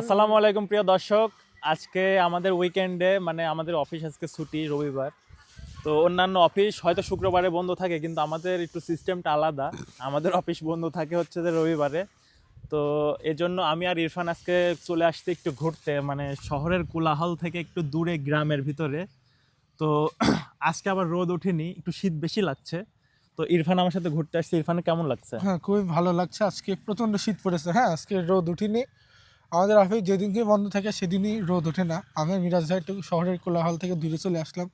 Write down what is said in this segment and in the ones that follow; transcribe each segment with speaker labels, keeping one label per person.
Speaker 1: আসসালামু আলাইকুম, প্রিয় দর্শক। আজকে আমাদের উইকেন্ডে মানে আমাদের অফিস আজকে ছুটি, রবিবার। তো অন্যান্য অফিস হয়তো শুক্রবারে বন্ধ থাকে, কিন্তু আমাদের একটু সিস্টেমটা আলাদা। আমাদের অফিস বন্ধ থাকে হচ্ছে যে রবিবারে। তো এজন্য আমি আর ইরফান আজকে চলে আসতে একটু ঘুরতে মানে শহরের কোলাহল থেকে একটু দূরে গ্রামের ভিতরে। তো আজকে আবার রোদ ওঠেনি, একটু শীত বেশি লাগছে। তো ইরফান আমার সাথে ঘুরতে আসছে। ইরফান, কেমন লাগছে?
Speaker 2: হ্যাঁ খুবই ভালো লাগছে। আজকে প্রচণ্ড শীত পড়েছে। হ্যাঁ আজকে রোদ উঠিনি। আমাদের অফিস যেদিনকে বন্ধ থাকে সেদিনই রোদ ওঠে না। আমি মিরাজ ভাই একটু শহরের কোলাহল থেকে দূরে চলে আসলাম।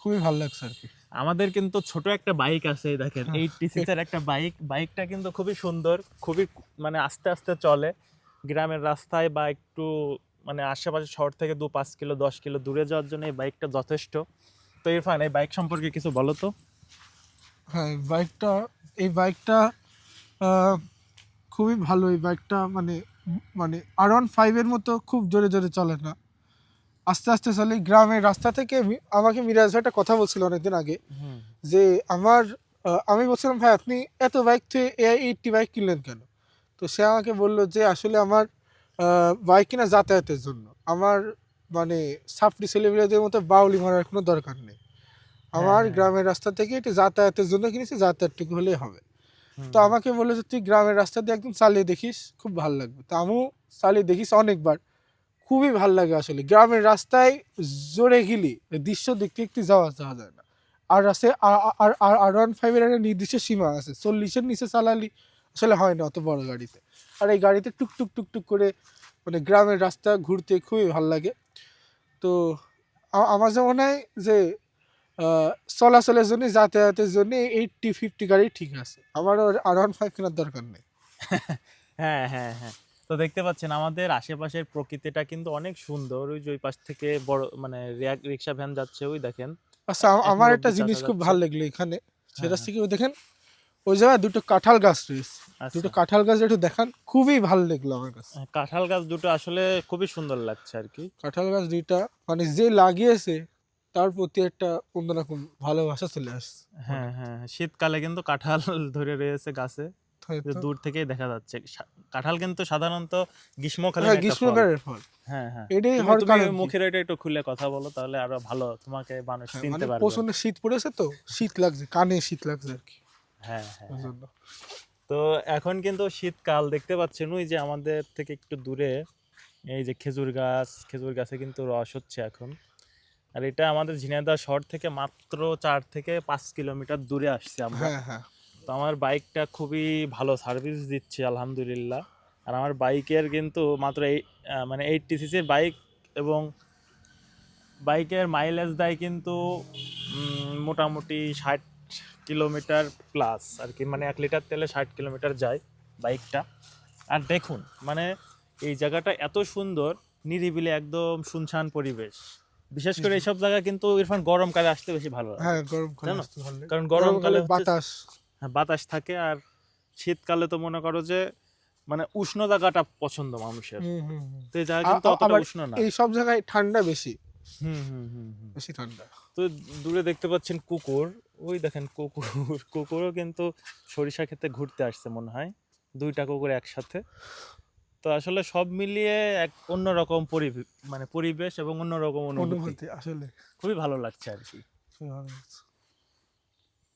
Speaker 2: খুবই ভালো লাগছে আর কি।
Speaker 1: আমাদের কিন্তু ছোট একটা বাইক আছে দেখেন
Speaker 2: হ্যাঁ।
Speaker 1: এইটটি সিসের একটা বাইক বাইকটা কিন্তু খুবই সুন্দর খুবই মানে আস্তে আস্তে চলে। গ্রামের রাস্তায় বা একটু মানে আশেপাশে শহর থেকে দু পাঁচ কিলো দশ কিলো দূরে যাওয়ার জন্য এই বাইকটা যথেষ্ট। তো ইরফান এই বাইক সম্পর্কে কিছু বলো তো।
Speaker 2: হ্যাঁ বাইকটা এই বাইকটা খুবই ভালো এই বাইকটা মানে মানে আর ওয়ান ফাইভের মতো খুব জোরে জোরে চলে না। আস্তে আস্তে চলে গ্রামের রাস্তা থেকে আমাকে মিরাজ ভাই একটা কথা বলছিল অনেকদিন আগে যে আমার আমি বলছিলাম ভাই আপনি এত বাইক থেকে এআই এইটটি বাইক কিনলেন কেন? তো সে আমাকে বলল যে আসলে আমার বাইক কিনা যাতায়াতের জন্য। আমার মানে সাপড়ি ছেলেমেয়েদের মতো বাউলি মারার কোনো দরকার নেই। আমার
Speaker 1: হ্যাঁ।
Speaker 2: গ্রামের রাস্তা থেকে একটু যাতায়াতের জন্য কিনেছি যাতায়াতটুকু হলেই হবে। তো আমাকে বলল যে, তুই গ্রামের রাস্তা দিয়ে একদম চালিয়ে দেখিস, খুব ভালো লাগবে। তা আমিও চালিয়ে দেখিস অনেকবার। খুবই ভালো লাগে আসলে। গ্রামের রাস্তায় জোরে গেলি দৃশ্য দেখতে দেখতে যাওয়া যাওয়া যায় না। আর রাস্তায় আর আর আর ওয়ান ফাইভের একটা নির্দিষ্ট সীমা আছে। চল্লিশের নিচে চালালি আসলে হয় না অত বড় গাড়িতে। আর এই গাড়িতে টুকটুক টুকটুক করে মানে গ্রামের রাস্তা ঘুরতে খুবই ভালো লাগে। তো আমার যেমন মনে হয় যে চলাচলের জন্য যাতায়াতের জন্য এইটটি ফিফটি গাড়ি ঠিক আছে। আমার আর ওয়ান ফাইভ কেনার দরকার নেই।
Speaker 1: হ্যাঁ হ্যাঁ হ্যাঁ। তো দেখতে পাচ্ছেন আমাদের আশেপাশের প্রকৃতিটা কিন্তু অনেক সুন্দর। ওই যে ওই পাশ থেকে বড় মানে রিক্সা ভ্যান যাচ্ছে ওই দেখেন।
Speaker 2: আচ্ছা আমার একটা জিনিস খুব। ভালো লাগল এখানে। সেটা
Speaker 1: হ্যাঁ,
Speaker 2: থেকে ওই দেখেন ওই জায়গায় দুটো কাঁঠাল গাছ রয়েছে।
Speaker 1: আচ্ছা।
Speaker 2: দুটো কাঁঠাল গাছ একটু দেখান খুবই ভালো লাগল আমার কাছে।
Speaker 1: হ্যাঁ, কাঁঠাল গাছ দুটো আসলে খুবই সুন্দর লাগছে আর কি।
Speaker 2: কাঁঠাল গাছ দুইটা মানে যে লাগিয়েছে তার প্রতি একটা অন্যরকম ভালোবাসা চলে আসছে।
Speaker 1: হ্যাঁ হ্যাঁ হ্যাঁ, শীতকালে কিন্তু কাঁঠাল ধরে রয়েছে গাছে।
Speaker 2: তাই
Speaker 1: যে
Speaker 2: তো?
Speaker 1: দূর থেকে দেখা যাচ্ছে। কাঁঠাল কিন্তু সাধারণত গ্রীষ্মকালীন
Speaker 2: হ্যাঁ। গ্রীষ্মকালের ফল।
Speaker 1: হ্যাঁ হ্যাঁ।
Speaker 2: এটাই?
Speaker 1: মুখের এটা একটু খুলে কথা বলো তাহলে আরও ভালো তোমাকে মানুষ
Speaker 2: হ্যাঁ,
Speaker 1: চিনতে
Speaker 2: মানে
Speaker 1: পারবে।
Speaker 2: প্রচণ্ড শীত পড়েছে তো শীত লাগছে কানে শীত লাগছে আর কি।
Speaker 1: হ্যাঁ হ্যাঁ হ্যাঁ। তো এখন কিন্তু শীতকাল দেখতে পাচ্ছেন ওই যে আমাদের থেকে একটু দূরে এই যে খেজুর গাছ খেজুর গাছে কিন্তু রস হচ্ছে এখন। আর এটা আমাদের ঝিনাইদহ শহর থেকে মাত্র চার থেকে পাঁচ কিলোমিটার দূরে আসছে আমরা।
Speaker 2: হ্যাঁ হ্যাঁ।
Speaker 1: তো আমার বাইকটা খুবই ভালো সার্ভিস দিচ্ছে আলহামদুলিল্লাহ। আর আমার বাইকের কিন্তু মাত্র এই মানে এইটটি সিসির বাইক এবং বাইকের মাইলেজ দেয় কিন্তু মোটামুটি ষাট কিলোমিটার প্লাস আর কি। মানে এক লিটার তেলে ষাট কিলোমিটার যায় বাইকটা। আর দেখুন মানে এই জায়গাটা এত সুন্দর নিরিবিলি একদম শুনশান পরিবেশ। বিশেষ করে এইসব জায়গা কিন্তু ইরফান গরমকালে আসতে বেশি ভালো লাগে।
Speaker 2: হ্যাঁ গরমকালে আসতে ভালো লাগে।
Speaker 1: কারণ গরমকালে
Speaker 2: বাতাস।
Speaker 1: হ্যাঁ, বাতাস থাকে আর শীতকালে তো মনে করো যে মানে উষ্ণ জায়গাটা পছন্দ মানুষের। তো এই জায়গা কিন্তু অতটা উষ্ণ না।
Speaker 2: এই সব জায়গায় ঠান্ডা বেশি।
Speaker 1: হুম হুম হুম হুম।
Speaker 2: বেশি ঠান্ডা।
Speaker 1: তো দূরে দেখতে পাচ্ছেন কুকুর। ওই দেখেন কুকুর। কুকুরও কিন্তু সরিষা খেতে ঘুরতে আসছে মনে হয়। দুইটা কুকুর একসাথে। তো আসলে সব মিলিয়ে এক অন্যরকম পরিবেশ মানে পরিবেশ এবং অন্যরকম অনুভূতি।
Speaker 2: অনুভূতি আসলে।
Speaker 1: খুবই ভালো লাগছে আর কি।